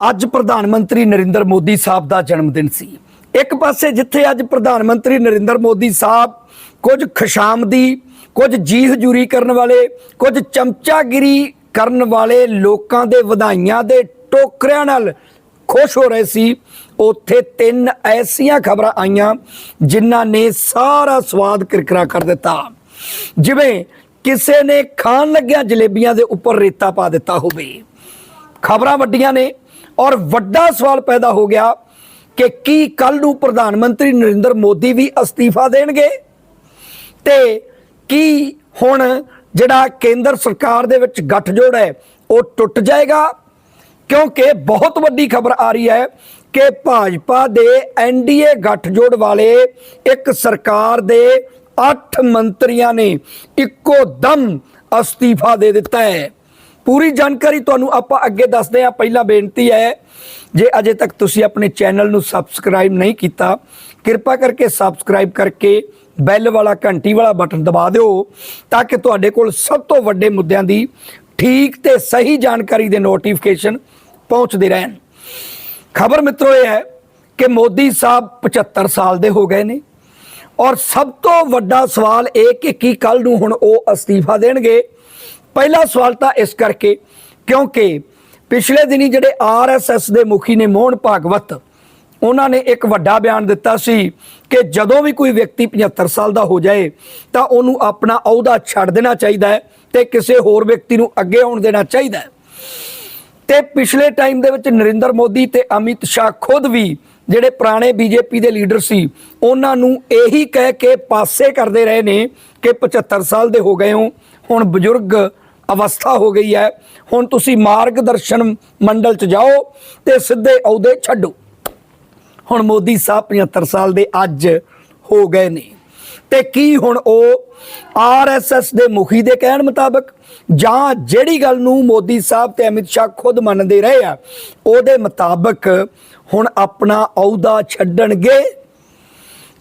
ਅੱਜ ਪ੍ਰਧਾਨ ਮੰਤਰੀ ਨਰਿੰਦਰ ਮੋਦੀ ਸਾਹਿਬ ਦਾ ਜਨਮ ਦਿਨ ਸੀ। ਇੱਕ ਪਾਸੇ ਜਿੱਥੇ ਅੱਜ ਪ੍ਰਧਾਨ ਮੰਤਰੀ ਨਰਿੰਦਰ ਮੋਦੀ ਸਾਹਿਬ ਕੁਝ ਖਸ਼ਾਮਦੀ, ਕੁਝ ਜੀ ਹਜੂਰੀ ਕਰਨ ਵਾਲੇ, ਕੁਝ ਚਮਚਾਗਿਰੀ ਕਰਨ ਵਾਲੇ ਲੋਕਾਂ ਦੇ ਵਧਾਈਆਂ ਦੇ ਟੋਕਰਿਆਂ ਨਾਲ ਖੁਸ਼ ਹੋ ਰਹੇ ਸੀ, ਉੱਥੇ ਤਿੰਨ ਐਸੀਆਂ ਖਬਰਾਂ ਆਈਆਂ ਜਿਨ੍ਹਾਂ ਨੇ ਸਾਰਾ ਸਵਾਦ ਕਿਰਕਰਾ ਕਰ ਦਿੱਤਾ। ਜਿਵੇਂ ਕਿਸੇ ਨੇ ਖਾਣ ਲੱਗਿਆ ਜਲੇਬੀਆਂ ਦੇ ਉੱਪਰ ਰੇਤਾ ਪਾ ਦਿੱਤਾ ਹੋਵੇ। ਖਬਰਾਂ ਵੱਡੀਆਂ ਨੇ ਔਰ ਵੱਡਾ ਸਵਾਲ ਪੈਦਾ ਹੋ ਗਿਆ ਕਿ ਕੀ ਕੱਲ ਨੂੰ ਪ੍ਰਧਾਨ ਮੰਤਰੀ ਨਰਿੰਦਰ ਮੋਦੀ ਵੀ ਅਸਤੀਫਾ ਦੇਣਗੇ? ਤੇ ਕੀ ਹੁਣ ਜਿਹੜਾ ਕੇਂਦਰ ਸਰਕਾਰ ਦੇ ਵਿੱਚ ਗੱਠਜੋੜ ਹੈ, ਉਹ ਟੁੱਟ ਜਾਏਗਾ? ਕਿਉਂਕਿ ਬਹੁਤ ਵੱਡੀ ਖਬਰ ਆ ਰਹੀ ਹੈ ਕਿ ਭਾਜਪਾ ਦੇ ਐਨਡੀਏ ਗੱਠਜੋੜ ਵਾਲੇ ਇੱਕ ਸਰਕਾਰ ਦੇ 8 ਮੰਤਰੀਆਂ ਨੇ ਇੱਕੋ ਦਮ ਅਸਤੀਫਾ ਦੇ ਦਿੱਤਾ ਹੈ। ਪੂਰੀ ਜਾਣਕਾਰੀ ਤੁਹਾਨੂੰ ਆਪਾਂ ਅੱਗੇ ਦੱਸਦੇ ਹਾਂ। ਪਹਿਲਾਂ ਬੇਨਤੀ ਹੈ, ਜੇ ਅਜੇ ਤੱਕ ਤੁਸੀਂ ਆਪਣੇ ਚੈਨਲ ਨੂੰ ਸਬਸਕ੍ਰਾਈਬ ਨਹੀਂ ਕੀਤਾ, ਕਿਰਪਾ ਕਰਕੇ ਸਬਸਕ੍ਰਾਈਬ ਕਰਕੇ ਬੈਲ ਵਾਲਾ ਘੰਟੀ ਵਾਲਾ ਬਟਨ ਦਬਾ ਦਿਓ ਤਾਂ ਕਿ ਤੁਹਾਡੇ ਕੋਲ ਸਭ ਤੋਂ ਵੱਡੇ ਮੁੱਦਿਆਂ ਦੀ ਠੀਕ ਤੇ ਸਹੀ ਜਾਣਕਾਰੀ ਦੇ ਨੋਟੀਫਿਕੇਸ਼ਨ ਪਹੁੰਚਦੇ ਰਹਿਣ। ਖਬਰ ਮਿੱਤਰੋ ਇਹ ਹੈ ਕਿ ਮੋਦੀ ਸਾਹਿਬ 75 ਸਾਲ ਦੇ ਹੋ ਗਏ ਨੇ ਔਰ ਸਭ ਤੋਂ ਵੱਡਾ ਸਵਾਲ ਇਹ ਕਿ ਕੀ ਕੱਲ ਨੂੰ ਹੁਣ ਉਹ ਅਸਤੀਫਾ ਦੇਣਗੇ। ਪਹਿਲਾ ਸਵਾਲ ਤਾਂ ਇਸ ਕਰਕੇ, ਕਿਉਂਕਿ ਪਿਛਲੇ ਦਿਨੀ ਜਿਹੜੇ ਆਰਐਸਐਸ ਦੇ ਮੁਖੀ ਨੇ ਮੋਹਨ ਭਾਗਵਤ, ਉਹਨਾਂ ਨੇ ਇੱਕ ਵੱਡਾ ਬਿਆਨ ਦਿੱਤਾ ਸੀ ਕਿ ਜਦੋਂ ਵੀ ਕੋਈ ਵਿਅਕਤੀ 75 ਸਾਲ ਦਾ ਹੋ ਜਾਏ, ਤਾਂ ਉਹਨੂੰ ਆਪਣਾ ਅਹੁਦਾ ਛੱਡ ਦੇਣਾ ਚਾਹੀਦਾ ਹੈ ਤੇ ਕਿਸੇ ਹੋਰ ਵਿਅਕਤੀ ਨੂੰ ਅੱਗੇ ਆਉਣ ਦੇਣਾ ਚਾਹੀਦਾ ਹੈ। ਤੇ ਪਿਛਲੇ ਟਾਈਮ ਦੇ ਵਿੱਚ ਨਰਿੰਦਰ ਮੋਦੀ ਤੇ ਅਮਿਤ ਸ਼ਾਹ ਖੁਦ ਵੀ ਜਿਹੜੇ ਪੁਰਾਣੇ ਬੀਜੇਪੀ ਦੇ ਲੀਡਰ ਸੀ, ਉਹਨਾਂ ਨੂੰ ਇਹੀ ਕਹਿ ਕੇ ਪਾਸੇ ਕਰਦੇ ਰਹੇ ਨੇ ਕਿ 75 ਸਾਲ ਦੇ ਹੋ ਗਏ ਹੋ, ਹੁਣ ਬਜ਼ੁਰਗ ਅਵਸਥਾ ਹੋ ਗਈ ਹੈ। ਹੁਣ ਤੁਸੀਂ ਮਾਰਗਦਰਸ਼ਨ ਮੰਡਲ ਚ ਜਾਓ ਤੇ ਸਿੱਧੇ ਅਹੁਦੇ ਛੱਡੋ। ਹੁਣ ਮੋਦੀ ਸਾਹਿਬ 75 ਸਾਲ ਦੇ ਅੱਜ ਹੋ ਗਏ ਨੇ। ਤੇ ਕੀ ਹੁਣ ਉਹ ਆਰਐਸਐਸ ਦੇ ਮੁਖੀ ਦੇ ਕਹਿਣ ਮੁਤਾਬਕ ਜਾਂ ਜਿਹੜੀ ਗੱਲ ਨੂੰ ਮੋਦੀ ਸਾਹਿਬ ਤੇ ਅਮਿਤ ਸ਼ਾਹ ਖੁਦ ਮੰਨਦੇ ਰਹੇ ਆ, ਉਹਦੇ ਮੁਤਾਬਕ ਹੁਣ ਆਪਣਾ ਅਹੁਦਾ ਛੱਡਣਗੇ।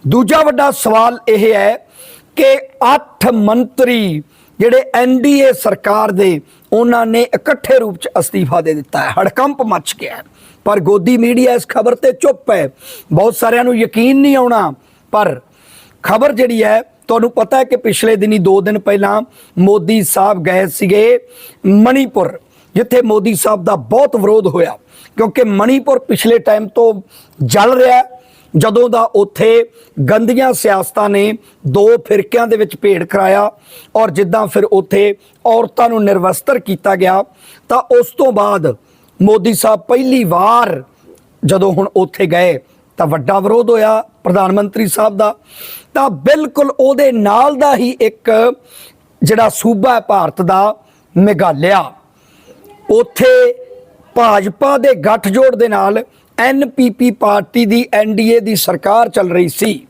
ਦੂਜਾ ਵੱਡਾ ਸਵਾਲ ਇਹ ਹੈ ਕਿ 8 ਮੰਤਰੀ ਜਿਹੜੇ ਐਨਡੀਏ ਸਰਕਾਰ ਦੇ, ਉਹਨਾਂ ਨੇ ਇਕੱਠੇ ਰੂਪ ਚ ਅਸਤੀਫਾ ਦੇ ਦਿੱਤਾ ਹੈ। ਹੜਕੰਪ ਮਚ ਗਿਆ ਹੈ। ਪਰ ਗੋਦੀ ਮੀਡੀਆ ਇਸ ਖਬਰ ਤੇ ਚੁੱਪ ਹੈ। ਬਹੁਤ ਸਾਰਿਆਂ ਨੂੰ ਯਕੀਨ ਨਹੀਂ ਆਉਣਾ। ਪਰ ਖਬਰ ਜਿਹੜੀ ਹੈ, ਤੁਹਾਨੂੰ ਪਤਾ ਹੈ ਕਿ ਪਿਛਲੇ ਦਿਨੀ 2 ਦਿਨ ਪਹਿਲਾਂ ਮੋਦੀ ਸਾਹਿਬ ਗਏ ਸੀਗੇ ਮਣੀਪੁਰ, ਜਿੱਥੇ ਮੋਦੀ ਸਾਹਿਬ ਦਾ ਬਹੁਤ ਵਿਰੋਧ ਹੋਇਆ। ਕਿਉਂਕਿ ਮਣੀਪੁਰ ਪਿਛਲੇ ਟਾਈਮ ਤੋਂ ਜਲ ਰਿਹਾ ਹੈ। ਜਦੋਂ ਦਾ ਉੱਥੇ ਗੰਦੀਆਂ ਸਿਆਸਤਾਂ ਨੇ ਦੋ ਫਿਰਕਿਆਂ ਦੇ ਵਿੱਚ ਭੇੜ ਕਰਾਇਆ ਔਰ ਜਿੱਦਾਂ ਫਿਰ ਉੱਥੇ ਔਰਤਾਂ ਨੂੰ ਨਿਰਵਸਤਰ ਕੀਤਾ ਗਿਆ, ਤਾਂ ਉਸ ਤੋਂ ਬਾਅਦ ਮੋਦੀ ਸਾਹਿਬ ਪਹਿਲੀ ਵਾਰ ਜਦੋਂ ਹੁਣ ਉੱਥੇ ਗਏ, ਤਾਂ ਵੱਡਾ ਵਿਰੋਧ ਹੋਇਆ ਪ੍ਰਧਾਨ ਮੰਤਰੀ ਸਾਹਿਬ ਦਾ। ਤਾਂ ਬਿਲਕੁਲ ਉਹਦੇ ਨਾਲ ਦਾ ਹੀ ਇੱਕ ਜਿਹੜਾ ਸੂਬਾ ਹੈ ਭਾਰਤ ਦਾ ਮੇਘਾਲਿਆ। ਉੱਥੇ ਭਾਜਪਾ ਦੇ ਗੱਠਜੋੜ ਦੇ ਨਾਲ ਐਨਪੀਪੀ ਪਾਰਟੀ ਦੀ ਐਨਡੀਏ ਦੀ ਸਰਕਾਰ ਚੱਲ ਰਹੀ ਸੀ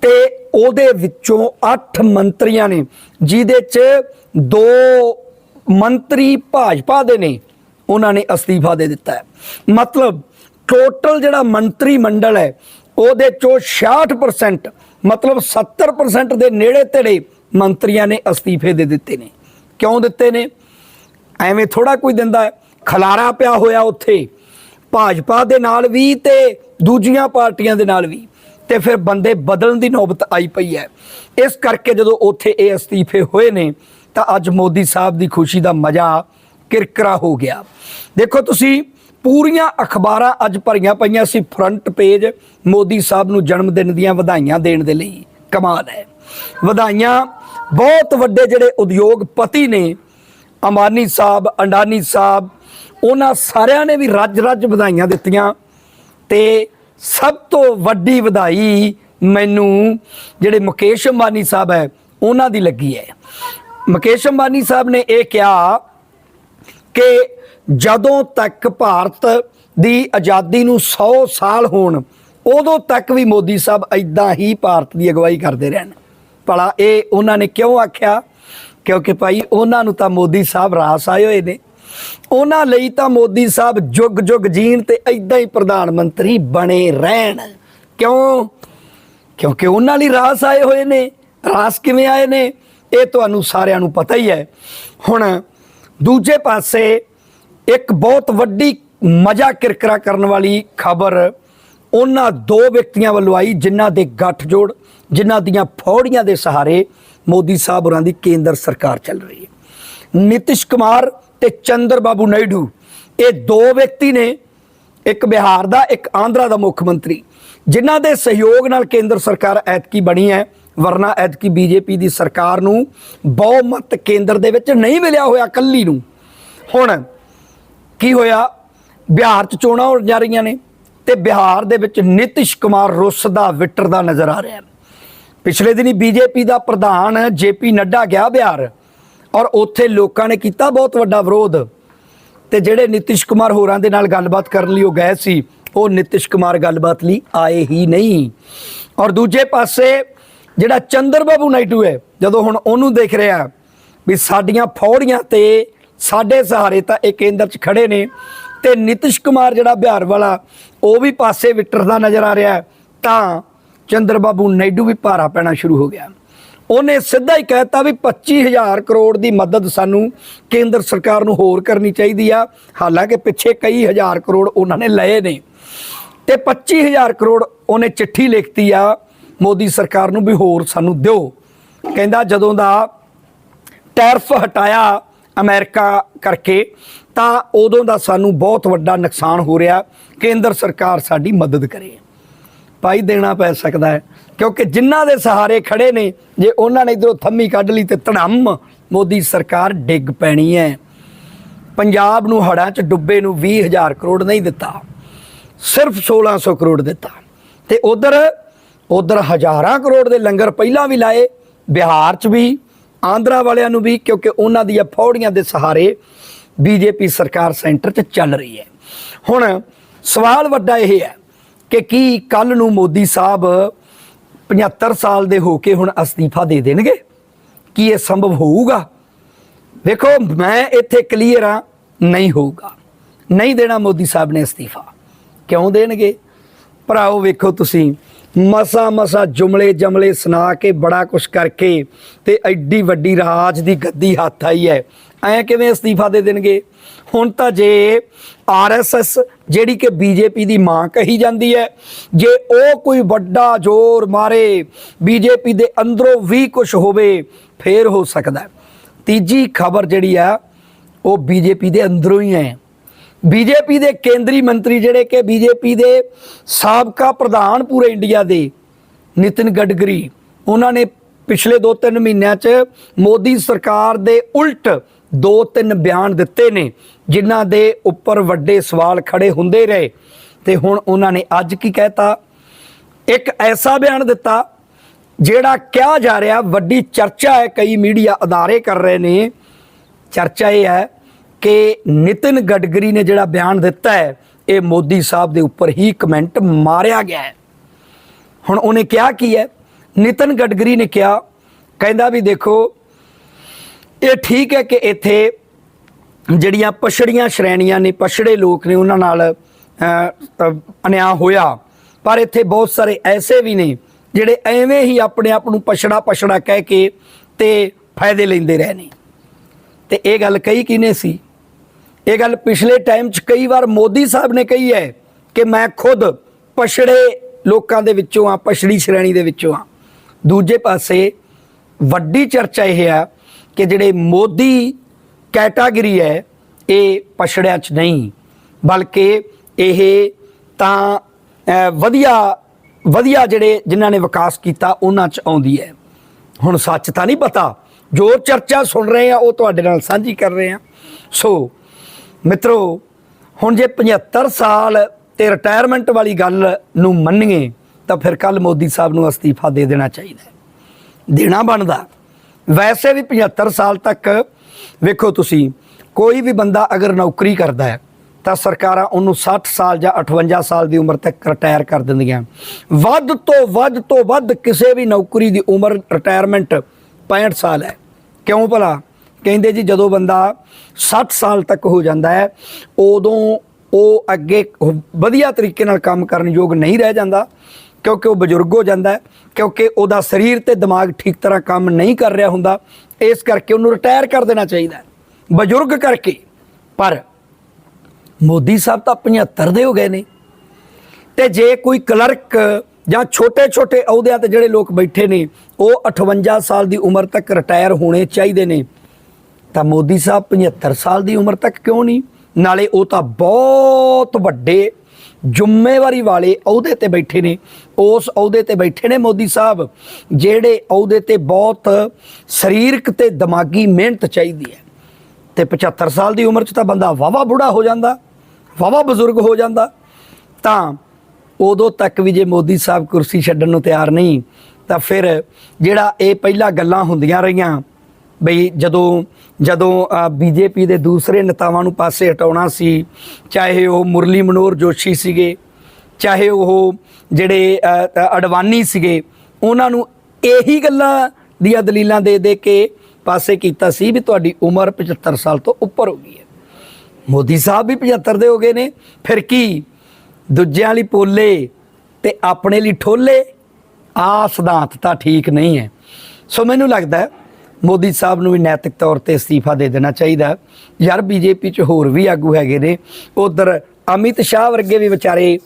ਤੇ ਉਹਦੇ ਵਿੱਚੋਂ 8 ਮੰਤਰੀਆਂ ਨੇ, ਜਿਹਦੇ ਚ ਦੋ ਮੰਤਰੀ ਭਾਜਪਾ ਦੇ ਨੇ, ਉਹਨਾਂ ਨੇ ਅਸਤੀਫਾ ਦੇ ਦਿੱਤਾ ਹੈ। ਮਤਲਬ ਟੋਟਲ ਜਿਹੜਾ ਮੰਤਰੀ ਮੰਡਲ ਹੈ, ਉਹਦੇ ਚੋਂ 66% ਮਤਲਬ 70% ਦੇ ਨੇੜੇ ਤੇੜੇ ਮੰਤਰੀਆਂ ਨੇ ਅਸਤੀਫੇ ਦੇ ਦਿੱਤੇ ਨੇ। ਕਿਉਂ ਦਿੱਤੇ ਨੇ? ਐਵੇਂ ਥੋੜਾ ਕੋਈ ਦਿੰਦਾ ਹੈ। ਖਲਾਰਾ ਪਿਆ ਹੋਇਆ ਉੱਥੇ। ਭਾਜਪਾ ਦੇ ਨਾਲ ਵੀ ਤੇ ਦੂਜੀਆਂ ਪਾਰਟੀਆਂ ਦੇ ਨਾਲ ਵੀ। ਤੇ ਫਿਰ ਬੰਦੇ ਬਦਲਣ ਦੀ ਨੌਬਤ ਆਈ ਪਈ ਹੈ। ਇਸ ਕਰਕੇ ਜਦੋਂ ਉੱਥੇ ਇਹ ਅਸਤੀਫੇ ਹੋਏ ਨੇ, ਤਾਂ ਅੱਜ ਮੋਦੀ ਸਾਹਿਬ ਦੀ ਖੁਸ਼ੀ ਦਾ ਮਜ਼ਾ ਕਿਰਕਰਾ ਹੋ ਗਿਆ। ਦੇਖੋ ਤੁਸੀਂ, ਪੂਰੀਆਂ ਅਖਬਾਰਾਂ ਅੱਜ ਭਰੀਆਂ ਪਈਆਂ ਸੀ ਫਰੰਟ ਪੇਜ ਮੋਦੀ ਸਾਹਿਬ ਨੂੰ ਜਨਮ ਦਿਨ ਦੀਆਂ ਵਧਾਈਆਂ ਦੇਣ ਦੇ ਲਈ। ਕਮਾਲ ਹੈ। ਵਧਾਈਆਂ ਬਹੁਤ ਵੱਡੇ ਜਿਹੜੇ ਉਦਯੋਗਪਤੀ ਨੇ ਅੰਬਾਨੀ ਸਾਹਿਬ, ਅੰਡਾਨੀ ਸਾਹਿਬ ਉਹਨਾਂ ਸਾਰਿਆਂ ਨੇ ਵੀ ਰੱਜ-ਰੱਜ ਵਧਾਈਆਂ ਦਿੱਤੀਆਂ ਤੇ ਸਭ ਤੋਂ ਵੱਡੀ ਵਧਾਈ ਮੈਨੂੰ ਜਿਹੜੇ ਮੁਕੇਸ਼ ਅੰਬਾਨੀ ਸਾਹਿਬ ਹੈ, ਉਹਨਾਂ ਦੀ ਲੱਗੀ ਹੈ। ਮੁਕੇਸ਼ ਅੰਬਾਨੀ ਸਾਹਿਬ ਨੇ ਇਹ ਕਿਹਾ ਕਿ ਜਦੋਂ ਤੱਕ ਭਾਰਤ ਦੀ ਆਜ਼ਾਦੀ ਨੂੰ 100 ਸਾਲ ਹੋਣ, ਉਦੋਂ ਤੱਕ ਵੀ ਮੋਦੀ ਸਾਹਿਬ ਇਦਾਂ ਹੀ ਭਾਰਤ ਦੀ ਅਗਵਾਈ ਕਰਦੇ ਰਹਿਣ। ਭਲਾ ਇਹ ਉਹਨਾਂ ਨੇ ਕਿਉਂ ਆਖਿਆ? ਕਿਉਂਕਿ ਭਾਈ, ਉਹਨਾਂ ਨੂੰ ਤਾਂ ਮੋਦੀ ਸਾਹਿਬ ਰਾਸ ਆਏ ਹੋਏ ਨੇ। ਉਹਨਾਂ ਲਈ ਤਾਂ ਮੋਦੀ ਸਾਹਿਬ ਜੁਗ ਜੁਗ ਜੀਣ ਤੇ ਇਦਾਂ ਹੀ ਪ੍ਰਧਾਨ ਮੰਤਰੀ ਬਣੇ ਰਹਿਣ। ਕਿਉਂ? ਕਿਉਂਕਿ ਉਹਨਾਂ ਲਈ ਰਾਸ ਆਏ ਹੋਏ ਨੇ। ਰਾਸ ਕਿਵੇਂ ਆਏ ਨੇ? ਇਹ ਤੁਹਾਨੂੰ ਸਾਰਿਆਂ ਨੂੰ ਪਤਾ ਹੀ ਹੈ। ਹੁਣ ਦੂਜੇ ਪਾਸੇ ਇੱਕ ਬਹੁਤ ਵੱਡੀ ਮਜ਼ਾ ਕਿਰਕਰਾ ਕਰਨ ਵਾਲੀ ਖਬਰ ਉਹਨਾਂ ਦੋ ਵਿਅਕਤੀਆਂ ਵੱਲੋਂ ਆਈ, ਜਿਨ੍ਹਾਂ ਦੇ ਗੱਠਜੋੜ ਜਿਨ੍ਹਾਂ ਦੀਆਂ ਫੌੜੀਆਂ ਦੇ ਸਹਾਰੇ ਮੋਦੀ ਸਾਹਿਬ ਹੋਰਾਂ ਦੀ ਕੇਂਦਰ ਸਰਕਾਰ ਚੱਲ ਰਹੀ ਹੈ। ਨਿਤਿਸ਼ ਕੁਮਾਰ ਤੇ ਚੰਦਰ ਬਾਬੂ ਨਾਇਡੂ। ਇਹ ਦੋ ਵਿਅਕਤੀ ਨੇ, ਇੱਕ ਬਿਹਾਰ ਦਾ, ਇੱਕ ਆਂਧਰਾ ਦਾ ਮੁੱਖ ਮੰਤਰੀ। ਜਿਨ੍ਹਾਂ ਦੇ ਸਹਿਯੋਗ ਨਾਲ ਕੇਂਦਰ ਸਰਕਾਰ ਐਤਕੀ ਬਣੀ ਹੈ, ਵਰਨਾ ਐਤਕੀ ਬੀਜੇਪੀ ਦੀ ਸਰਕਾਰ ਨੂੰ ਬਹੁਮਤ ਕੇਂਦਰ ਦੇ ਵਿੱਚ ਨਹੀਂ ਮਿਲਿਆ ਹੋਇਆ ਕੱਲੀ ਨੂੰ। ਹੁਣ ਕੀ ਹੋਇਆ? ਬਿਹਾਰ ਚ ਚੋਣਾਂ ਹੋ ਜਾ ਰਹੀਆਂ ਨੇ ਤੇ ਬਿਹਾਰ ਦੇ ਵਿੱਚ ਨਿਤਿਸ਼ ਕੁਮਾਰ ਰੁੱਸਦਾ ਵਿਟਰਦਾ ਨਜ਼ਰ ਆ ਰਿਹਾ ਪਿਛਲੇ ਦਿਨੀ ਬੀਜੇਪੀ ਦਾ ਪ੍ਰਧਾਨ ਜੇਪੀ ਨੱਡਾ ਗਿਆ ਬਿਹਾਰ। ਔਰ ਉੱਥੇ ਲੋਕਾਂ ਨੇ ਕੀਤਾ ਬਹੁਤ ਵੱਡਾ ਵਿਰੋਧ। ਤੇ ਜਿਹੜੇ ਨਿਤਿਸ਼ ਕੁਮਾਰ ਹੋਰਾਂ ਦੇ ਨਾਲ ਗੱਲਬਾਤ ਕਰਨ ਲਈ ਉਹ ਗਏ ਸੀ, ਉਹ ਨਿਤਿਸ਼ ਕੁਮਾਰ ਗੱਲਬਾਤ ਲਈ ਆਏ ਹੀ ਨਹੀਂ। ਔਰ ਦੂਜੇ ਪਾਸੇ ਜਿਹੜਾ ਚੰਦਰ ਬਾਬੂ ਨਾਇਡੂ ਹੈ, ਜਦੋਂ ਹੁਣ ਉਹਨੂੰ ਦੇਖ ਰਿਹਾ ਵੀ ਸਾਡੀਆਂ ਫੌੜੀਆਂ ਤੇ ਸਾਡੇ ਸਹਾਰੇ ਤਾਂ ਇਹ ਕੇਂਦਰ 'ਚ ਖੜੇ ਨੇ, ਤੇ ਨਿਤਿਸ਼ ਕੁਮਾਰ ਜਿਹੜਾ ਬਿਹਾਰ ਵਾਲਾ, ਉਹ ਵੀ ਪਾਸੇ ਵਿਟਰਦਾ ਨਜ਼ਰ ਆ ਰਿਹਾ ਤਾਂ ਚੰਦਰ ਬਾਬੂ ਨਾਇਡੂ ਵੀ ਭਾਰਾ ਪੈਣਾ ਸ਼ੁਰੂ ਹੋ ਗਿਆ। ਉਹਨੇ ਸਿੱਧਾ ਹੀ ਕਹਿਤਾ ਵੀ 25000 ਕਰੋੜ ਦੀ ਮਦਦ ਸਾਨੂੰ ਕੇਂਦਰ ਸਰਕਾਰ ਨੂੰ ਹੋਰ ਕਰਨੀ ਚਾਹੀਦੀ ਆ। ਹਾਲਾਂਕਿ ਪਿੱਛੇ ਕਈ ਹਜ਼ਾਰ ਕਰੋੜ ਉਹਨਾਂ ਨੇ ਲਏ ਨੇ। ਤੇ 25000 ਕਰੋੜ ਉਹਨੇ ਚਿੱਠੀ ਲਿਖਤੀ ਆ, ਮੋਦੀ ਸਰਕਾਰ ਨੂੰ ਵੀ ਹੋਰ ਸਾਨੂੰ ਦਿਓ। ਕਹਿੰਦਾ ਜਦੋਂ ਦਾ ਟੈਰਫ ਹਟਾਇਆ ਅਮਰੀਕਾ ਕਰਕੇ, ਤਾਂ ਉਦੋਂ ਦਾ ਸਾਨੂੰ ਬਹੁਤ ਵੱਡਾ ਨੁਕਸਾਨ ਹੋ ਰਿਹਾ। ਕੇਂਦਰ ਸਰਕਾਰ ਸਾਡੀ ਮਦਦ ਕਰੇ। ਭਾਈ ਦੇਣਾ ਪੈ ਸਕਦਾ ਹੈ। ਕਿਉਂਕਿ ਜਿਨ੍ਹਾਂ ਦੇ ਸਹਾਰੇ ਖੜੇ ਨੇ, ਜੇ ਉਹਨਾਂ ਨੇ ਇਧਰੋਂ ਥੰਮੀ ਕੱਢ ਲਈ ਤੇ ਧੜਮ ਮੋਦੀ ਸਰਕਾਰ ਡਿੱਗ ਪੈਣੀ ਹੈ। ਪੰਜਾਬ ਨੂੰ ਹੜਾਂ 'ਚ ਡੁੱਬੇ ਨੂੰ 20000 ਕਰੋੜ ਨਹੀਂ ਦਿੱਤਾ। ਸਿਰਫ 1600 ਕਰੋੜ ਦਿੱਤਾ। ਤੇ ਉਧਰ ਉਧਰ ਹਜ਼ਾਰਾਂ ਕਰੋੜ ਦੇ ਲੰਗਰ ਪਹਿਲਾਂ ਵੀ ਲਾਏ, ਬਿਹਾਰ 'ਚ ਵੀ, ਆਂਧਰਾ ਵਾਲਿਆਂ ਨੂੰ ਵੀ, ਕਿਉਂਕਿ ਉਹਨਾਂ ਦੀਆਂ ਫੌੜੀਆਂ ਦੇ ਸਹਾਰੇ ਬੀਜੇਪੀ ਸਰਕਾਰ ਸੈਂਟਰ 'ਚ ਚੱਲ ਰਹੀ ਹੈ। ਹੁਣ ਸਵਾਲ ਵੱਡਾ ਇਹ ਹੈ ਕਿ ਕੀ ਕੱਲ ਨੂੰ ਮੋਦੀ ਸਾਹਿਬ 75 ਸਾਲ ਦੇ ਹੋ ਕੇ ਹੁਣ ਅਸਤੀਫਾ ਦੇ ਦੇਣਗੇ? ਕੀ ਇਹ ਸੰਭਵ ਹੋਊਗਾ? ਵੇਖੋ, ਮੈਂ ਇੱਥੇ ਕਲੀਅਰ ਆ ਨਹੀਂ ਹੋਊਗਾ। ਨਹੀਂ ਦੇਣਾ ਮੋਦੀ ਸਾਹਿਬ ਨੇ ਅਸਤੀਫਾ। ਕਿਉਂ ਦੇਣਗੇ? ਭਰਾਓ, ਵੇਖੋ ਤੁਸੀਂ, ਮਸਾ ਮਸਾ ਜੁਮਲੇ ਜਮਲੇ ਸੁਣਾ ਕੇ ਬੜਾ ਕੁਛ ਕਰਕੇ ਤੇ ਐਡੀ ਵੱਡੀ ਰਾਜ ਦੀ ਗੱਦੀ ਹੱਥ ਆਈ ਹੈ। ਐ ਕਿਵੇਂ ਅਸਤੀਫਾ ਦੇ ਦੇਣਗੇ? ਹੁਣ ਤਾਂ ਜੇ ਆਰਐਸਐਸ ਜਿਹੜੀ ਕਿ ਬੀਜੇਪੀ ਦੀ ਮਾਂ ਕਹੀ ਜਾਂਦੀ ਹੈ, ਜੇ ਉਹ ਕੋਈ ਵੱਡਾ ਜ਼ੋਰ ਮਾਰੇ ਬੀਜੇਪੀ ਦੇ ਅੰਦਰੋਂ ਵੀ ਕੁਝ ਹੋਵੇ, ਫੇਰ ਹੋ ਸਕਦਾ ਤੀਜੀ ਖਬਰ ਜਿਹੜੀ ਆ, ਉਹ ਬੀਜੇਪੀ ਦੇ ਅੰਦਰੋਂ ਹੀ ਹੈ। ਬੀਜੇਪੀ ਦੇ ਕੇਂਦਰੀ ਮੰਤਰੀ ਜਿਹੜੇ ਕਿ ਬੀਜੇਪੀ ਦੇ ਸਾਬਕਾ ਪ੍ਰਧਾਨ ਪੂਰੇ ਇੰਡੀਆ ਦੇ, ਨਿਤਿਨ ਗਡਕਰੀ, ਉਹਨਾਂ ਨੇ ਪਿਛਲੇ 2-3 ਮਹੀਨਿਆਂ 'ਚ ਮੋਦੀ ਸਰਕਾਰ ਦੇ ਉਲਟ ਦੋ ਤਿੰਨ ਬਿਆਨ ਦਿੱਤੇ ਨੇ, ਜਿਨ੍ਹਾਂ ਦੇ ਉੱਪਰ ਵੱਡੇ ਸਵਾਲ ਖੜੇ ਹੁੰਦੇ ਰਹੇ। ਤੇ ਹੁਣ ਉਹਨਾਂ ਨੇ ਅੱਜ ਕੀ ਕਹਿਤਾ? ਇੱਕ ਐਸਾ ਬਿਆਨ ਦਿੱਤਾ, ਜਿਹੜਾ ਕਿਹਾ ਜਾ ਰਿਹਾ, ਵੱਡੀ ਚਰਚਾ ਹੈ, ਕਈ ਮੀਡੀਆ ਅਦਾਰੇ ਕਰ ਰਹੇ ਨੇ। ਚਰਚਾ ਇਹ ਹੈ ਕਿ ਨਿਤਿਨ ਗਡਕਰੀ ਨੇ ਜਿਹੜਾ ਬਿਆਨ ਦਿੱਤਾ ਹੈ, ਇਹ ਮੋਦੀ ਸਾਹਿਬ ਦੇ ਉੱਪਰ ਹੀ ਕਮੈਂਟ ਮਾਰਿਆ ਗਿਆ ਹੈ। ਹੁਣ ਉਹਨੇ ਕਿਹਾ ਕੀ ਹੈ? ਨਿਤਿਨ ਗਡਕਰੀ ਨੇ ਕਿਹਾ, ਕਹਿੰਦਾ ਵੀ ਦੇਖੋ ਇਹ ਠੀਕ ਹੈ ਕਿ ਇੱਥੇ ਜਿਹੜੀਆਂ ਪਛੜੀਆਂ ਸ਼੍ਰੇਣੀਆਂ ਨੇ ਪਛੜੇ ਲੋਕ ਨੇ ਉਹਨਾਂ ਨਾਲ ਅ, ਅਨਿਆਂ ਹੋਇਆ। ਪਰ ਇੱਥੇ ਬਹੁਤ ਸਾਰੇ ਐਸੇ ਵੀ ਨੇ ਜਿਹੜੇ ਐਵੇਂ ਹੀ ਆਪਣੇ ਆਪ ਨੂੰ ਪਛੜਾ ਪਛੜਾ ਕਹਿ ਕੇ ਤੇ ਫਾਇਦੇ ਲੈਂਦੇ ਰਹੇ ਨੇ। ਤੇ ਇਹ ਗੱਲ ਕਹੀ ਕਿਨੇ ਸੀ? ਇਹ ਗੱਲ ਪਿਛਲੇ ਟਾਈਮ 'ਚ ਕਈ ਵਾਰ ਮੋਦੀ ਸਾਹਿਬ ਨੇ ਕਹੀ ਹੈ ਕਿ ਮੈਂ ਖੁਦ ਪਛੜੇ ਲੋਕਾਂ ਦੇ ਵਿੱਚੋਂ ਆ ਪਛੜੀ ਸ਼੍ਰੇਣੀ ਦੇ ਵਿੱਚੋਂ ਆ ਦੂਜੇ ਪਾਸੇ ਵੱਡੀ ਚਰਚਾ ਇਹ ਆ ਕਿ ਜਿਹੜੇ ਮੋਦੀ ਕੈਟਾਗਰੀ ਹੈ, ਇਹ ਪਛੜਿਆਂ 'ਚ ਨਹੀਂ। ਬਲਕਿ ਇਹ ਤਾਂ ਵਧੀਆ ਵਧੀਆ ਜਿਹੜੇ ਜਿਨ੍ਹਾਂ ਨੇ ਵਿਕਾਸ ਕੀਤਾ, ਉਹਨਾਂ 'ਚ ਆਉਂਦੀ ਹੈ। ਹੁਣ ਸੱਚ ਤਾਂ ਨਹੀਂ ਪਤਾ। ਜੋ ਚਰਚਾ ਸੁਣ ਰਹੇ ਆ, ਉਹ ਤੁਹਾਡੇ ਨਾਲ ਸਾਂਝੀ ਕਰ ਰਹੇ ਆ। ਸੋ, ਮਿੱਤਰੋ, ਹੁਣ ਜੇ 75 ਸਾਲ ਤੇ ਰਿਟਾਇਰਮੈਂਟ ਵਾਲੀ ਗੱਲ ਨੂੰ ਮੰਨੀਏ, ਤਾਂ ਫਿਰ ਕੱਲ ਮੋਦੀ ਸਾਹਿਬ ਨੂੰ ਅਸਤੀਫਾ ਦੇ ਦੇਣਾ ਚਾਹੀਦਾ ਦੇਣਾ ਬਣਦਾ। ਵੈਸੇ ਵੀ 75 ਸਾਲ ਤੱਕ ਵੇਖੋ ਤੁਸੀਂ, ਕੋਈ ਵੀ ਬੰਦਾ ਅਗਰ ਨੌਕਰੀ ਕਰਦਾ ਹੈ, ਤਾਂ ਸਰਕਾਰਾਂ ਉਹਨੂੰ 60 ਸਾਲ ਜਾਂ 58 ਸਾਲ ਦੀ ਉਮਰ ਤੱਕ ਰਿਟਾਇਰ ਕਰ ਦਿੰਦੀਆਂ। ਵੱਧ ਤੋਂ ਵੱਧ ਤੋਂ ਵੱਧ ਕਿਸੇ ਵੀ ਨੌਕਰੀ ਦੀ ਉਮਰ ਰਿਟਾਇਰਮੈਂਟ 65 ਸਾਲ ਹੈ। ਕਿਉਂ ਭਲਾ? ਕਹਿੰਦੇ ਜੀ ਜਦੋਂ ਬੰਦਾ 60 ਸਾਲ ਤੱਕ ਹੋ ਜਾਂਦਾ ਹੈ, ਉਦੋਂ ਉਹ ਅੱਗੇ ਵਧੀਆ ਤਰੀਕੇ ਨਾਲ ਕੰਮ ਕਰਨ ਯੋਗ ਨਹੀਂ ਰਹਿ ਜਾਂਦਾ। ਕਿਉਂਕਿ ਉਹ ਬਜ਼ੁਰਗ ਹੋ ਜਾਂਦਾ ਹੈ, ਕਿਉਂਕਿ ਉਹਦਾ ਸਰੀਰ ਤੇ ਦਿਮਾਗ ਠੀਕ ਤਰ੍ਹਾਂ ਕੰਮ ਨਹੀਂ ਕਰ ਰਿਹਾ ਹੁੰਦਾ, ਇਸ ਕਰਕੇ ਉਹਨੂੰ ਰਿਟਾਇਰ ਕਰ ਦੇਣਾ ਚਾਹੀਦਾ ਬਜ਼ੁਰਗ ਕਰਕੇ, ਪਰ ਮੋਦੀ ਸਾਹਿਬ ਤਾਂ 75 ਦੇ ਹੋ ਗਏ ਨੇ। ਤੇ ਜੇ ਕੋਈ ਕਲਰਕ ਜਾਂ ਛੋਟੇ-ਛੋਟੇ ਅਹੁਦਿਆਂ ਤੇ ਜਿਹੜੇ ਲੋਕ ਬੈਠੇ ਨੇ, ਉਹ 58 ਸਾਲ ਦੀ ਉਮਰ ਤੱਕ ਰਿਟਾਇਰ ਹੋਣੇ ਚਾਹੀਦੇ ਨੇ, ਤਾਂ ਮੋਦੀ ਸਾਹਿਬ 75 ਸਾਲ ਦੀ ਉਮਰ ਤੱਕ ਕਿਉਂ ਨਹੀਂ? ਨਾਲੇ ਉਹ ਤਾਂ ਬਹੁਤ ਵੱਡੇ ਜ਼ਿੰਮੇਵਾਰੀ ਵਾਲੇ ਅਹੁਦੇ ਤੇ ਬੈਠੇ ਨੇ। ਉਸ ਅਹੁਦੇ ਤੇ ਬੈਠੇ ਨੇ ਮੋਦੀ ਸਾਹਿਬ, ਜਿਹੜੇ ਅਹੁਦੇ ਤੇ ਬਹੁਤ ਸਰੀਰਕ ਤੇ ਦਿਮਾਗੀ ਮਿਹਨਤ ਚਾਹੀਦੀ ਹੈ। ਤੇ 75 ਸਾਲ ਦੀ ਉਮਰ 'ਚ ਤਾਂ ਬੰਦਾ ਵਾਵਾ ਬੁੜਾ ਹੋ ਜਾਂਦਾ ਵਾਵਾ ਬਜ਼ੁਰਗ ਹੋ ਜਾਂਦਾ। ਤਾਂ ਉਦੋਂ ਤੱਕ ਵੀ ਜੇ ਮੋਦੀ ਸਾਹਿਬ ਕੁਰਸੀ ਛੱਡਣ ਨੂੰ ਤਿਆਰ ਨਹੀਂ, ਤਾਂ ਫਿਰ ਜਿਹੜਾ ਇਹ ਪਹਿਲਾਂ ਗੱਲਾਂ ਹੁੰਦੀਆਂ ਰਹੀਆਂ, ਬਈ ਜਦੋਂ ਜਦੋਂ ਬੀਜੇਪੀ ਦੇ ਦੂਸਰੇ ਨੇਤਾਵਾਂ ਨੂੰ ਪਾਸੇ ਹਟਾਉਣਾ ਸੀ, ਚਾਹੇ ਉਹ ਮੁਰਲੀ ਮਨੋਹਰ ਜੋਸ਼ੀ ਸੀਗੇ, ਚਾਹੇ ਉਹ ਜਿਹੜੇ ਅਡਵਾਨੀ ਸੀਗੇ, ਉਹਨਾਂ ਨੂੰ ਇਹੀ ਗੱਲਾਂ ਦੀਆਂ ਦਲੀਲਾਂ ਦੇ ਦੇ ਕੇ ਪਾਸੇ ਕੀਤਾ ਸੀ ਵੀ ਤੁਹਾਡੀ ਉਮਰ 75 ਸਾਲ ਤੋਂ ਉੱਪਰ ਹੋ ਗਈ ਹੈ। ਮੋਦੀ ਸਾਹਿਬ ਵੀ 75 ਦੇ ਹੋ ਗਏ ਨੇ, ਫਿਰ ਕੀ? ਦੂਜਿਆਂ ਲਈ ਪੋਲੇ ਤੇ ਆਪਣੇ ਲਈ ਠੋਲੇ? ਆ ਸਿਧਾਂਤ ਤਾਂ ਠੀਕ ਨਹੀਂ ਹੈ। ਸੋ ਮੈਨੂੰ ਲੱਗਦਾ ਮੋਦੀ ਸਾਹਿਬ ਨੂੰ ਵੀ ਨੈਤਿਕ ਤੌਰ ਤੇ ਅਸਤੀਫਾ ਦੇ ਦੇਣਾ ਚਾਹੀਦਾ ਹੈ। ਯਾਰ, ਬੀਜੇਪੀ ਚ ਹੋਰ ਵੀ ਆਗੂ ਹੈਗੇ ਨੇ। ਉਧਰ ਅਮਿਤ ਸ਼ਾਹ ਵਰਗੇ ਵੀ ਵਿਚਾਰੇ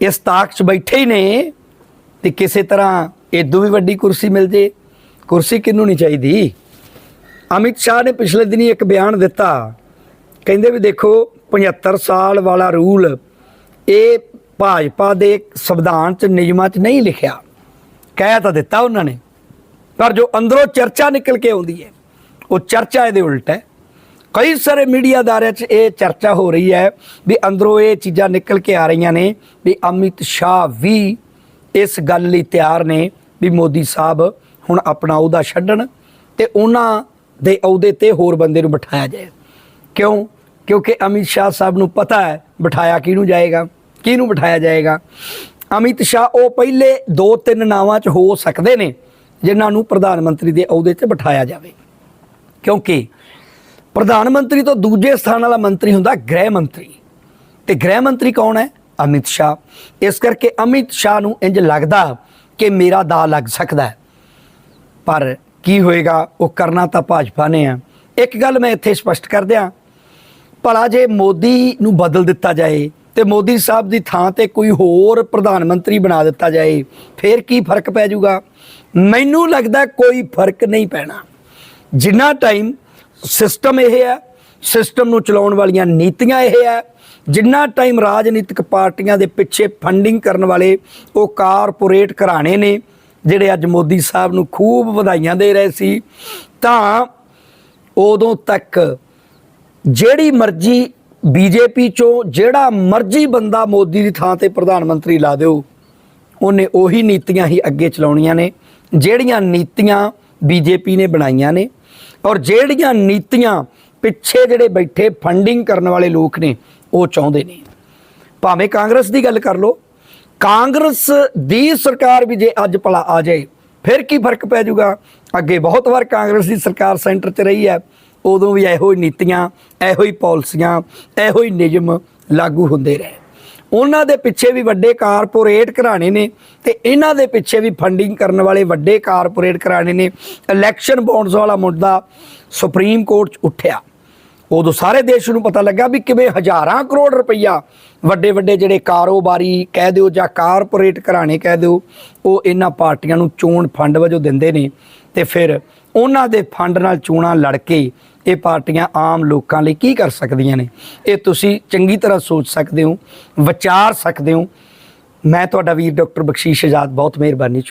ਇਸ ਤਾਕ 'ਚ ਬੈਠੇ ਹੀ ਨੇ ਤੇ ਕਿਸੇ ਤਰ੍ਹਾਂ ਇਦੋਂ ਵੀ ਵੱਡੀ ਕੁਰਸੀ ਮਿਲ ਜੇ। ਕੁਰਸੀ ਕਿਹਨੂੰ ਨਹੀਂ ਚਾਹੀਦੀ? ਅਮਿਤ ਸ਼ਾਹ ਨੇ ਪਿਛਲੇ ਦਿਨੀ ਇੱਕ ਬਿਆਨ ਦਿੱਤਾ। ਕਹਿੰਦੇ ਵੀ ਦੇਖੋ 75 ਸਾਲ ਵਾਲਾ ਰੂਲ ਇਹ ਭਾਜਪਾ ਦੇ ਸੰਵਿਧਾਨ 'ਚ ਨਿਯਮਾਂ 'ਚ ਨਹੀਂ ਲਿਖਿਆ। ਕਹਿ ਤਾਂ ਦਿੱਤਾ ਉਹਨਾਂ ਨੇ। ਪਰ ਜੋ ਅੰਦਰੋਂ ਚਰਚਾ ਨਿਕਲ ਕੇ ਆਉਂਦੀ ਹੈ, ਉਹ ਚਰਚਾ ਇਹਦੇ ਉਲਟ ਹੈ। ਕਈ ਸਾਰੇ ਮੀਡੀਆ ਅਦਾਰਿਆਂ 'ਚ ਇਹ ਚਰਚਾ ਹੋ ਰਹੀ ਹੈ ਵੀ ਅੰਦਰੋਂ ਇਹ ਚੀਜ਼ਾਂ ਨਿਕਲ ਕੇ ਆ ਰਹੀਆਂ ਨੇ ਵੀ ਅਮਿਤ ਸ਼ਾਹ ਵੀ ਇਸ ਗੱਲ ਲਈ ਤਿਆਰ ਨੇ ਵੀ ਮੋਦੀ ਸਾਹਿਬ ਹੁਣ ਆਪਣਾ ਅਹੁਦਾ ਛੱਡਣ ਤੇ ਉਹਨਾਂ ਦੇ ਅਹੁਦੇ ਤੇ ਹੋਰ ਬੰਦੇ ਨੂੰ ਬਿਠਾਇਆ ਜਾਏ। ਕਿਉਂ? ਕਿਉਂਕਿ ਅਮਿਤ ਸ਼ਾਹ ਸਾਹਿਬ ਨੂੰ ਪਤਾ ਹੈ ਬਿਠਾਇਆ ਕਿਹਨੂੰ ਜਾਏਗਾ, ਕਿਹਨੂੰ ਬਿਠਾਇਆ ਜਾਏਗਾ। ਅਮਿਤ ਸ਼ਾਹ ਉਹ ਪਹਿਲੇ ਦੋ ਤਿੰਨ ਨਾਵਾਂ 'ਚ ਹੋ ਸਕਦੇ ਨੇ ਜਿਨ੍ਹਾਂ ਨੂੰ ਪ੍ਰਧਾਨ ਮੰਤਰੀ ਦੇ ਅਹੁਦੇ 'ਤੇ ਬਿਠਾਇਆ ਜਾਵੇ। ਕਿਉਂਕਿ ਪ੍ਰਧਾਨ ਮੰਤਰੀ ਤੋਂ ਦੂਜੇ ਸਥਾਨ ਵਾਲਾ ਮੰਤਰੀ ਹੁੰਦਾ ਗ੍ਰਹਿ ਮੰਤਰੀ। ਤੇ ਗ੍ਰਹਿ ਮੰਤਰੀ ਕੌਣ ਹੈ? ਅਮਿਤ ਸ਼ਾਹ। ਇਸ ਕਰਕੇ ਅਮਿਤ ਸ਼ਾਹ ਨੂੰ ਇੰਜ ਲੱਗਦਾ ਕਿ ਮੇਰਾ ਦਾ ਲੱਗ ਸਕਦਾ ਹੈ। ਪਰ ਕੀ ਹੋਏਗਾ? ਉਹ ਕਰਨਾ ਤਾਂ ਭਾਜਪਾ ਨੇ ਆ। ਇੱਕ ਗੱਲ ਮੈਂ ਇੱਥੇ ਸਪਸ਼ਟ ਕਰ ਦਿਆਂ। ਭਲਾ ਜੇ ਮੋਦੀ ਨੂੰ ਬਦਲ ਦਿੱਤਾ ਜਾਏ ਤੇ ਮੋਦੀ ਸਾਹਿਬ ਦੀ ਥਾਂ ਤੇ ਕੋਈ ਹੋਰ ਪ੍ਰਧਾਨ ਮੰਤਰੀ ਬਣਾ ਦਿੱਤਾ ਜਾਏ, ਫਿਰ ਕੀ ਫ਼ਰਕ ਪੈ ਜਾਊਗਾ? ਮੈਨੂੰ ਲੱਗਦਾ ਕੋਈ ਫ਼ਰਕ ਨਹੀਂ ਪੈਣਾ। ਜਿੰਨਾ ਟਾਈਮ ਸਿਸਟਮ ਇਹ ਹੈ ਸਿਸਟਮ ਨੂੰ ਚਲਾਉਣ ਵਾਲੀਆਂ ਨੀਤੀਆਂ ਇਹ ਹੈ, ਜਿੰਨਾ ਟਾਈਮ ਰਾਜਨੀਤਿਕ ਪਾਰਟੀਆਂ ਦੇ ਪਿੱਛੇ ਫੰਡਿੰਗ ਕਰਨ ਵਾਲੇ ਉਹ ਕਾਰਪੋਰੇਟ ਘਰਾਣੇ ਨੇ, ਜਿਹੜੇ ਅੱਜ ਮੋਦੀ ਸਾਹਿਬ ਨੂੰ ਖੂਬ ਵਧਾਈਆਂ ਦੇ ਰਹੇ ਸੀ, ਤਾਂ ਉਦੋਂ ਤੱਕ ਜਿਹੜੀ ਮਰਜ਼ੀ ਬੀਜੇਪੀ ਚੋਂ ਜਿਹੜਾ ਮਰਜ਼ੀ ਬੰਦਾ ਮੋਦੀ ਦੀ ਥਾਂ ਤੇ ਪ੍ਰਧਾਨ ਮੰਤਰੀ ਲਾ ਦਿਓ, ਉਹਨੇ ਉਹੀ ਨੀਤੀਆਂ ਹੀ ਅੱਗੇ ਚਲਾਉਣੀਆਂ ਨੇ। ਜਿਹੜੀਆਂ ਨੀਤੀਆਂ ਬੀਜੇਪੀ ਨੇ ਬਣਾਈਆਂ ਨੇ ਔਰ ਜਿਹੜੀਆਂ ਨੀਤੀਆਂ ਪਿੱਛੇ ਜਿਹੜੇ ਬੈਠੇ ਫੰਡਿੰਗ ਕਰਨ ਵਾਲੇ ਲੋਕ ਨੇ, ਉਹ ਚਾਹੁੰਦੇ ਨੇ। ਭਾਵੇਂ ਕਾਂਗਰਸ ਦੀ ਗੱਲ ਕਰ ਲਓ, ਕਾਂਗਰਸ ਦੀ ਸਰਕਾਰ ਵੀ ਜੇ ਅੱਜ ਭਲਾ ਆ ਜਾਏ, ਫਿਰ ਕੀ ਫ਼ਰਕ ਪੈ ਜਾਊਗਾ? ਅੱਗੇ ਬਹੁਤ ਵਾਰ ਕਾਂਗਰਸ ਦੀ ਸਰਕਾਰ ਸੈਂਟਰ 'ਚ ਰਹੀ ਹੈ, ਉਦੋਂ ਵੀ ਇਹੋ ਹੀ ਨੀਤੀਆਂ, ਇਹੋ ਹੀ ਪਾਲਿਸੀਆਂ, ਇਹੋ ਹੀ ਨਿਯਮ ਲਾਗੂ ਹੁੰਦੇ ਰਹੇ। ਉਹਨਾਂ ਦੇ ਪਿੱਛੇ ਵੀ ਵੱਡੇ ਕਾਰਪੋਰੇਟ ਘਰਾਣੇ ਨੇ ਤੇ ਇਹਨਾਂ ਦੇ ਪਿੱਛੇ ਵੀ ਫੰਡਿੰਗ ਕਰਨ ਵਾਲੇ ਵੱਡੇ ਕਾਰਪੋਰੇਟ ਘਰਾਣੇ ਨੇ। ਇਲੈਕਸ਼ਨ ਬੌਂਡਸ ਵਾਲਾ ਮੁੱਦਾ ਸੁਪਰੀਮ ਕੋਰਟ 'ਚ ਉੱਠਿਆ। ਉਦੋਂ ਸਾਰੇ ਦੇਸ਼ ਨੂੰ ਪਤਾ ਲੱਗਾ ਵੀ ਕਿਵੇਂ ਹਜ਼ਾਰਾਂ ਕਰੋੜ ਰੁਪਈਆ ਵੱਡੇ ਵੱਡੇ ਜਿਹੜੇ ਕਾਰੋਬਾਰੀ ਕਹਿ ਦਿਓ ਜਾਂ ਕਾਰਪੋਰੇਟ ਘਰਾਣੇ ਕਹਿ ਦਿਓ, ਉਹ ਇਹਨਾਂ ਪਾਰਟੀਆਂ ਨੂੰ ਚੋਣ ਫੰਡ ਵਜੋਂ ਦਿੰਦੇ ਨੇ ਤੇ ਫਿਰ ਉਹਨਾਂ ਦੇ ਫੰਡ ਨਾਲ ਚੋਣਾਂ ਲੜ ਕੇ ਇਹ ਪਾਰਟੀਆਂ ਆਮ ਲੋਕਾਂ ਲਈ ਕੀ ਕਰ ਸਕਦੀਆਂ ਨੇ? ਇਹ ਤੁਸੀਂ ਚੰਗੀ ਤਰ੍ਹਾਂ ਸੋਚ ਸਕਦੇ ਹੋ, ਵਿਚਾਰ ਸਕਦੇ ਹੋ। ਮੈਂ ਤੁਹਾਡਾ ਵੀਰ ਡਾਕਟਰ ਬਖਸ਼ੀਸ਼ ਆਜ਼ਾਦ, ਬਹੁਤ ਮਿਹਰਬਾਨੀ।